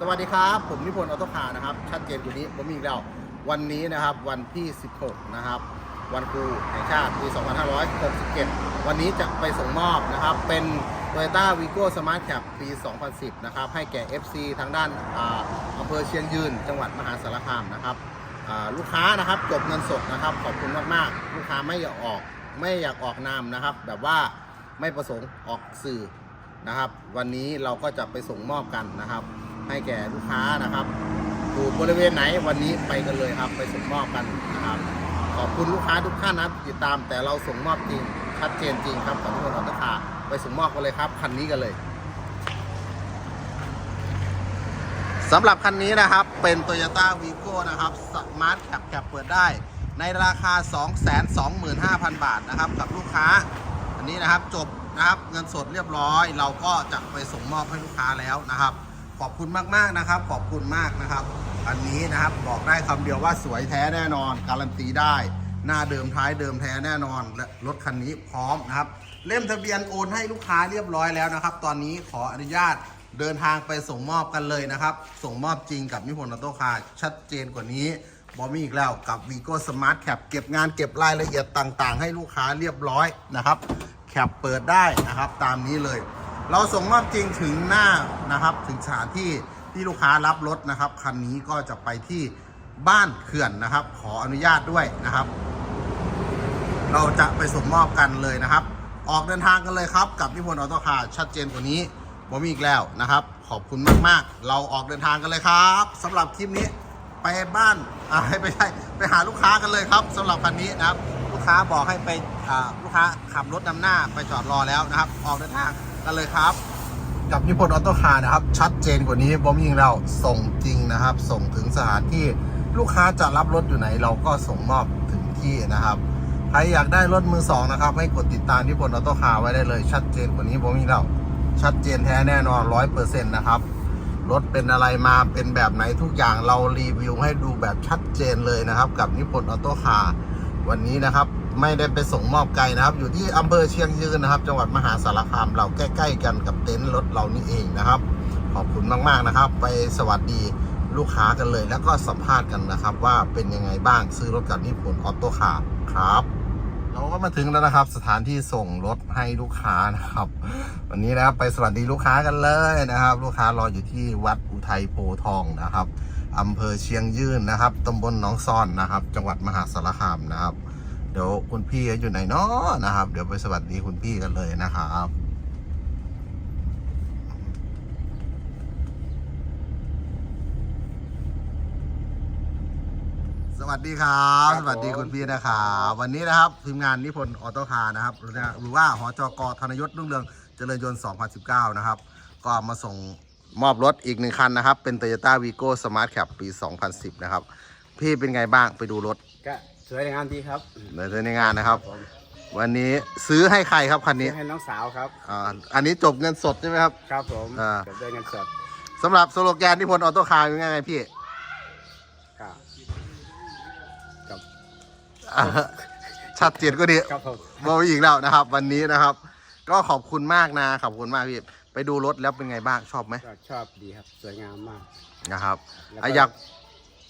สวัสดีครับ ผมนิพนธ์ออโต้คาร์นะครับ ชัดเจนกว่านี้ผมมีอีกแล้ว วันนี้นะครับวันที่ 16 นะครับ วันครูแห่งชาติปี 2567 วันนี้จะไปส่งมอบนะครับ เป็น Toyota Vigo Smart Cap ปี 2010 นะครับ ให้แก่ FC ทางด้านอำเภอเชียงยืน จังหวัดมหาสารคามนะครับลูกค้านะครับจบเงินสดนะครับ ขอบคุณมากๆ ลูกค้าไม่อยากออกไม่อยากออกนามนะครับ แบบว่าไม่ประสงค์ออกสื่อนะครับ วันนี้เราก็จะไปส่งมอบกันนะครับ ให้แก่ลูกค้านะครับอยู่บริเวณไหนวันนี้ไปกันเลยครับ ไปส่งมอบกันนะครับขอบคุณลูกค้าทุกท่านนะครับติดตามแต่เราส่งมอบจริงชัดเจนจริงครับกับทุกคนออโต้คาไปส่งมอบกันเลยครับคันนี้กันเลยสำหรับคันนี้นะครับเป็น Toyota Vigo นะครับ Smart Cap แคปเปิดได้ ในราคา 225,000 บาทนะครับกับลูกค้า อันนี้นะครับจบนะครับเงินสดเรียบร้อย เราก็จะไปส่งมอบให้ลูกค้าแล้วนะครับ ขอบคุณมากๆนะครับ ขอบคุณมากนะครับ อันนี้นะครับบอกได้คำเดียวว่าสวยแท้แน่นอน การันตีได้ หน้าเดิมท้ายเดิมแท้แน่นอน และรถคันนี้พร้อมนะครับ เล่มทะเบียนโอนให้ลูกค้าเรียบร้อยแล้วนะครับ ตอนนี้ขออนุญาตเดินทางไปส่งมอบกันเลยนะครับ ส่งมอบจริงกับนิพนธ์ออโต้คาร์ชัดเจนกว่านี้บอมีอีกแล้วกับ Vigo Smart Cap เก็บงานเก็บรายละเอียดต่างๆ ให้ลูกค้าเรียบร้อยนะครับแคปเปิดได้นะครับ ตามนี้เลย เราส่งมอบจริงถึงหน้านะครับ ถึงสถานที่ที่ลูกค้ารับรถนะครับคันนี้ก็จะไปที่บ้านเขื่อนนะครับ ขออนุญาตด้วยนะครับ เราจะไปส่งมอบกันเลยนะครับ ออกเดินทางกันเลยครับ กับนิพนธ์ออโต้คาร์ชัดเจนกว่านี้บอมีอีกแล้วนะครับ ขอบคุณมากๆ เราออกเดินทางกันเลยครับสำหรับคลิปนี้ไปบ้านอ่าไปใช่ไปหาลูกค้ากันเลยครับสำหรับคันนี้นะครับ ลูกค้าบอกให้ไปอ่าลูกค้าขับรถนำหน้าไปจอดรอแล้วนะครับ ออกเดินทาง กันเลยครับ กับนิพนธ์ออโต้คาร์นะครับ ชัดเจนกว่านี้บอมยิงเราส่งจริงนะครับ ส่งถึงสถานที่ลูกค้าจะรับรถอยู่ไหน เราก็ส่งมอบถึงที่นะครับใครอยากได้รถมือสองนะครับ ให้กดติดตามนิพนธ์ออโต้คาร์ไว้ได้เลย ชัดเจนกว่านี้บอมยิงเราชัดเจนแท้แน่นอนร้อยเปอร์เซ็นต์นะครับรถเป็นอะไรมาเป็นแบบไหนทุกอย่างเรารีวิวให้ดูแบบชัดเจนเลยนะครับ กับนิพนธ์ออโต้คาร์ วันนี้นะครับ ไม่ได้ไปส่งมอบไกลนะครับ อยู่ที่อำเภอเชียงยืนนะครับ จังหวัดมหาสารคามเราใกล้ ๆ กันกับเต็นท์รถเรานี่เองนะครับ ขอบคุณมากๆนะครับ ไปสวัสดีลูกค้ากันเลย แล้วก็สัมภาษณ์กันนะครับ ว่าเป็นยังไงบ้างซื้อรถกับนิพนธ์ออโต้คาร์ครับเราก็มาถึงแล้วนะครับ สถานที่ส่งรถให้ลูกค้านะครับ วันนี้นะครับไปสวัสดีลูกค้ากันเลยนะครับ ลูกค้ารออยู่ที่วัดอุทัยโพทองนะครับ อำเภอเชียงยืนนะครับตำบลหนองซ่อนนะครับ จังหวัดมหาสารคามนะครับ เดี๋ยวคุณพี่อยู่ไหนเนาะนะครับ เดี๋ยวไปสวัสดีคุณพี่กันเลยนะครับสวัสดีครับครับ สวัสดีผมคุณพี่นะครับวันนี้นะครับทีมงานนิพนธ์ออโต้คาร์นะครับหรือว่าหอจกธนยศรุ่งเรืองเจริญยนต์ 2019 นะครับ ก็มาส่ง มอบรถอีกหนึ่งคันนะครับ เป็น Toyota Vigo Smart Cap ปี 2010 นะครับ พี่เป็นไงบ้างไปดูรถก็สวยงามดีครับในในงานนะครับ ผมวันนี้ซื้อให้ใครครับคันนี้ให้น้องสาวครับอ่าอันนี้จบเงินสดใช่ไหมครับ ครับผมอ่าจบด้วยเงินสดสำหรับสโลแกนนิพนธ์ออโต้คาร์เป็นไงพี่ครับครับอ่าชัดเจนก็ดี ครับผม บอกอีกแล้วนะครับ วันนี้นะครับ ก็ขอบคุณมากนะขอบคุณมากพี่ ไปดูรถแล้วเป็นไงบ้างชอบไหมก็ชอบดีครับ สวยงามมาก นะครับแล้วอะก็อยาก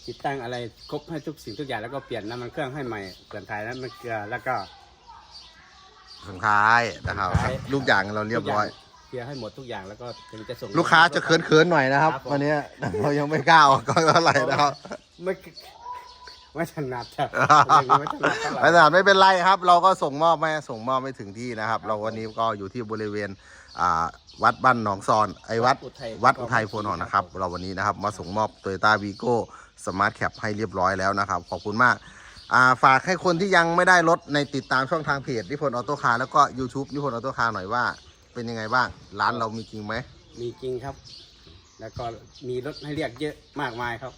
ติดตั้งอะไรครบให้ทุกสิ่งทุกอย่างแล้วก็เปลี่ยนน้ำมันเครื่องให้ใหม่เปลี่ยนถ่ายน้ำมันเกลือแล้วก็ สุดท้ายนะครับสุดท้าย ลูกอย่างเราเรียบร้อย เคลียร์ให้หมดทุกอย่างแล้วก็ถึงจะส่ง ลูกค้าจะเขินๆหน่อยนะครับครับผม วันนี้เรายังไม่กล้าออกก็เท่าไหร่นะครับไม่ไม่ถนัดจ้ะไม่ถนัดเท่าไหร่ไม่ถนัดไม่เป็นไรครับ เราก็ส่งมอบไม่ส่งมอบไม่ถึงที่นะครับ เราวันนี้ก็อยู่ที่บริเวณอ่าวัดบ้านหนองซอนไอ้วัดอุทัยวัดอุทัยโพนอนนะครับ เราวันนี้นะครับมาส่งมอบ t o y ต้าวีโก้สมาร์ทแคปให้เรียบร้อยแล้วนะครับ ขอบคุณมากอ่าฝากให้คนที่ยังไม่ได้รถในติดตามช่องทางเพจนิพนธ์ออโต้คาร์แล้วก็ YouTube นิพนธ์ออโต้คาร์หน่อยว่า เป็นยังไงบ้าง ร้านเรามีจริงไหมมีจริงครับ แล้วก็มีรถให้เรียกเยอะมากมายครับ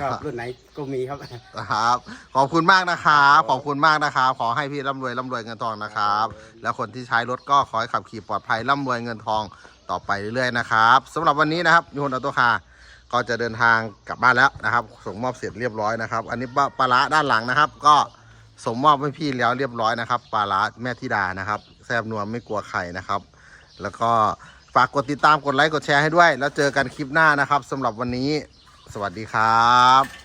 ชอบรุ่นไหนก็มีครับ นะครับ ขอบคุณมากนะครับขอบคุณมากนะครับ ขอให้พี่ร่ำรวยร่ำรวยเงินทองนะครับ แล้วคนที่ใช้รถก็ขอให้ขับขี่ปลอดภัยร่ำรวยเงินทองต่อไปเรื่อยๆนะครับสำหรับวันนี้นะครับยูนออโต้คาร์ก็จะเดินทางกลับบ้านแล้วนะครับ ส่งมอบเสร็จเรียบร้อยนะครับ อันนี้ปลาปลาร้าด้านหลังนะครับ ก็ส่งมอบให้พี่แล้วเรียบร้อยนะครับปลาร้าแม่ธิดานะครับแซบนัวไม่กลัวใครนะครับ แล้วก็ฝากกดติดตามกดไลค์กดแชร์ให้ด้วย แล้วเจอกันคลิปหน้านะครับสำหรับวันนี้ สวัสดีครับ